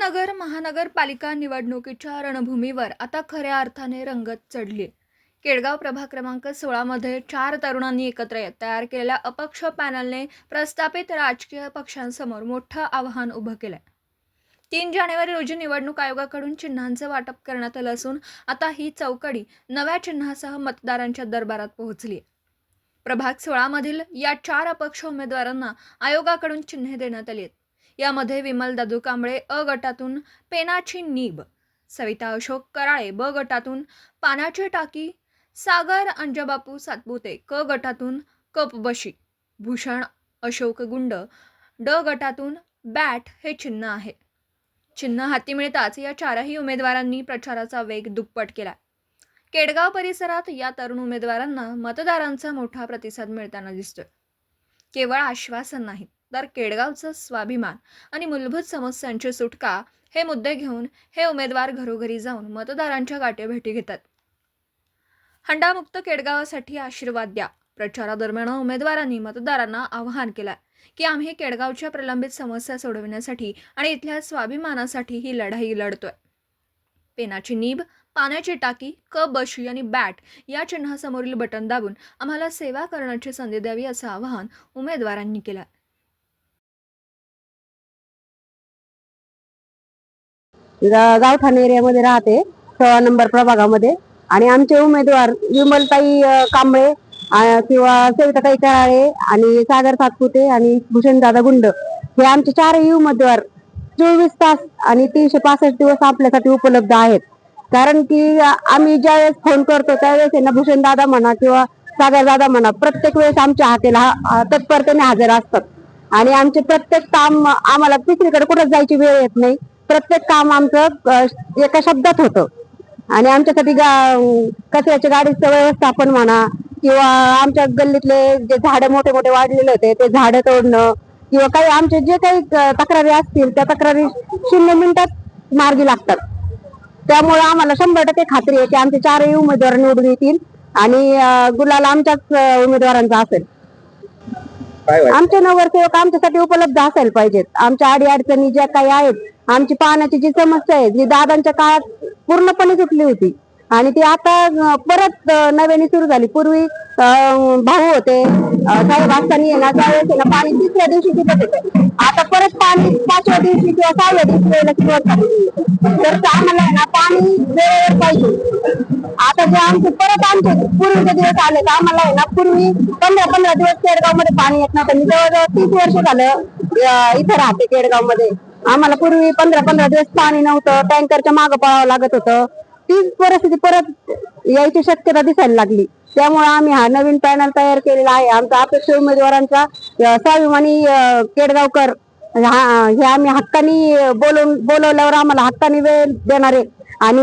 महानगरपालिका निवडणुकीच्या रणभूमीवर आता खऱ्या अर्थाने रंगत चढली केडगाव प्रभाग क्रमांक सोळामध्ये चार तरुणांनी एकत्र येत तयार केलेल्या अपक्ष पॅनलने प्रस्थापित राजकीय पक्षांसमोर मोठं आव्हान उभं केलंय. तीन जानेवारी रोजी निवडणूक आयोगाकडून चिन्हांचं वाटप करण्यात आलं असून आता ही चौकडी नव्या चिन्हासह मतदारांच्या दरबारात पोहोचली प्रभाग सोळामधील या चार अपक्ष उमेदवारांना आयोगाकडून चिन्हे देण्यात आली आहेत. यामध्ये विमल दादू कांबळे अ गटातून पेनाची नीब सविता अशोक कराळे ब गटातून पानाची टाकी सागर अंजबापू सातपुते क गटातून कपबशी भूषण अशोक गुंड ड गटातून बॅट हे चिन्ह आहे. चिन्ह हाती मिळताच या चारही उमेदवारांनी प्रचाराचा वेग दुप्पट केला. केडगाव परिसरात या तरुण उमेदवारांना मतदारांचा मोठा प्रतिसाद मिळताना दिसतोय. केवळ आश्वासन नाही. तर केडगावचं स्वाभिमान आणि मूलभूत समस्यांची सुटका हे मुद्दे घेऊन हे उमेदवार घरोघरी जाऊन मतदारांच्या गाठीभेटी घेतात. हंडामुक्त केडगावासाठी आशीर्वाद द्या. प्रचारादरम्यान उमेदवारांनी मतदारांना आवाहन केलं की आम्ही केडगावच्या प्रलंबित समस्या सोडविण्यासाठी आणि इथल्या स्वाभिमानासाठी ही लढाई लढतोय. पेनाची नीब पाण्याची टाकी क बशी आणि बॅट या चिन्हासमोरील बटन दाबून आम्हाला सेवा करण्याची संधी द्यावी असं आवाहन उमेदवारांनी केलं गावठाण एरियामध्ये राहते सोळा नंबर प्रभागामध्ये. आणि आमचे उमेदवार विमलताई कांबळे किंवा सविताताई कराळे आणि सागर सातपुते आणि भूषणदादा गुंड हे आमचे चारही उमेदवार चोवीस तास आणि तीनशे पासष्ट दिवस आपल्यासाठी उपलब्ध आहेत. कारण की आम्ही ज्यावेळेस फोन करतो त्यावेळेस यांना ना भूषण दादा म्हणा किंवा सागर दादा म्हणा प्रत्येक वेळेस आमच्या हाकेला तत्परतेने हजर असतात. आणि आमचे प्रत्येक काम आम्हाला तिसरीकडे कुठं जायची वेळ येत नाही. प्रत्येक काम आमचं एका शब्दात होतं. आणि आमच्यासाठी गा- कचऱ्याच्या गाडीचं व्यवस्थापन म्हणा किंवा आमच्या गल्लीतले जे झाडं मोठे मोठे वाढलेले होते ते झाडं तोडणं किंवा काही आमचे जे काही तक्रारी असतील त्या तक्रारी शून्य मिनिटात मार्गी लागतात. त्यामुळे आम्हाला शंभर टक्के खात्री आहे की आमचे चारही उमेदवार निवडून येतील आणि गुलाल आमच्याच उमेदवारांचा असेल. काय वाटतं? आमचे नगरसेवक आमच्यासाठी उपलब्ध असायला पाहिजेत. आमच्या आडी अडचणी ज्या काही आहेत आमची पाण्याची जी समस्या आहे जी दादांच्या काळात पूर्णपणे सुटली होती आणि ती आता परत नव्याने सुरू झाली. पूर्वी भाऊ होते अं, साहेब असताना ना त्यावेळेस ना पाणी तिसऱ्या दिवशी तिथं आता परत पाणी पाचव्या दिवशी किंवा सहाव्या दिवशी यायला सुरुवात झाली. तर आम्हाला आहे ना पाणी वेळेवर पाहिजे. आता जे आमचे परत आमचे पूर्वीचे दिवस आले तर आम्हाला आहे ना पूर्वी पंधरा पंधरा दिवस केडगावमध्ये पाणी येत नव्हतं. मी जवळजवळ तीस वर्ष झालं इथं राहते केडगावमध्ये आम्हाला पूर्वी पंधरा पंधरा दिवस पाणी नव्हतं टँकरच्या मागं पळावं लागत होतं. तीच परिस्थिती परत यायची शक्यता दिसायला लागली. त्यामुळे आम्ही हा नवीन पॅनल तयार केलेला आहे. आमचा अपेक्षा उमेदवारांचा स्वाभिमानी केडगावकर हा- हे आम्ही हक्कानी बोलून बोलवल्यावर आम्हाला हक्कानी वेळ देणारे आणि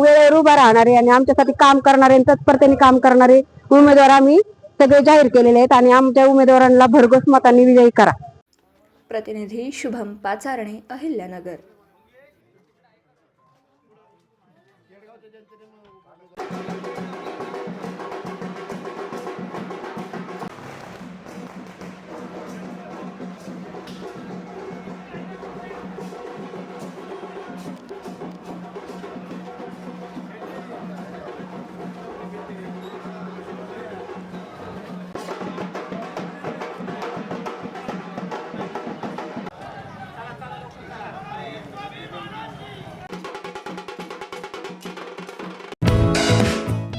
वेळेवर उभा राहणारे आणि आमच्यासाठी काम करणारे तत्परतेने काम करणारे उमेदवार आम्ही सगळे जाहीर केलेले आहेत आणि आमच्या उमेदवारांना भरघोस मतांनी विजयी करा. प्रतिनिधी Shubham Pacharne Ahilyanagar. Roger dentro de uma.